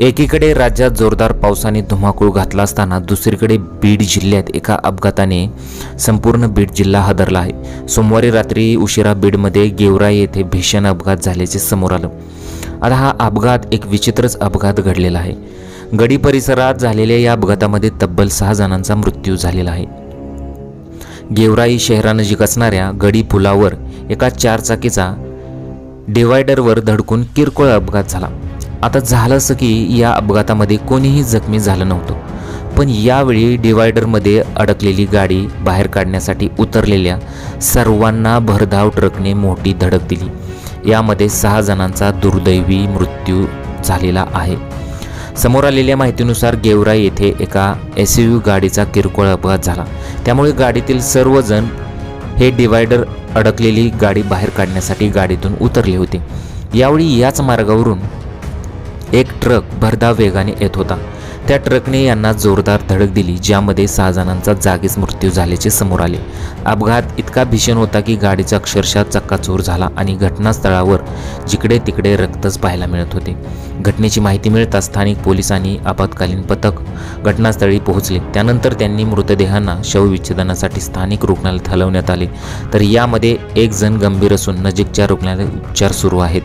एकीकडे राज्यात जोरदार पावसाने धुमाकूळ घातला असताना दुसरीकडे बीड जिल्ह्यात एका अपघाताने संपूर्ण बीड जिल्हा हादरला आहे. सोमवारी रात्री उशिरा बीडमध्ये गेवराई येथे भीषण अपघात झाल्याचे समोर आलं. आता हा अपघात एक विचित्रच अपघात घडलेला आहे. गडी परिसरात झालेल्या या अपघातामध्ये तब्बल सहा जणांचा मृत्यू झालेला आहे. गेवराई शहरानजीक असणाऱ्या गडी पुलावर एका चारचाकीचा डिवायडरवर धडकून किरकोळ अपघात झाला. आता झालं असं की या अपघातामध्ये कोणीही जखमी झालं नव्हतं. पण यावेळी डिवायडरमध्ये अडकलेली गाडी बाहेर काढण्यासाठी उतरलेल्या सर्वांना भरधाव ट्रकने मोठी धडक दिली. यामध्ये सहा जणांचा दुर्दैवी मृत्यू झालेला आहे. समोर आलेल्या माहितीनुसार गेवरा येथे एका एस यू गाडीचा किरकोळ अपघात झाला. त्यामुळे गाडीतील सर्वजण हे डिवायडर अडकलेली गाडी बाहेर काढण्यासाठी गाडीतून उतरले होते. यावेळी याच मार्गावरून एक ट्रक भरधाव वेगाने येत होता. त्या ट्रकने यांना जोरदार धडक दिली ज्यामध्ये सहा जणांचा जागीच मृत्यू झाल्याचे समोर आले. अपघात इतका भीषण होता की गाडीचा अक्षरशः चक्काचूर झाला आणि घटनास्थळावर जिकडे तिकडे रक्तच पाहायला मिळत होते. घटनेची माहिती मिळताच स्थानिक पोलिसांनी आपत्कालीन पथक घटनास्थळी पोहोचले. त्यानंतर त्यांनी मृतदेहांना शवविच्छेदनासाठी स्थानिक रुग्णालयात हलवण्यात आले. तर यामध्ये एक जण गंभीर असून नजीकच्या रुग्णालयात उपचार सुरू आहेत.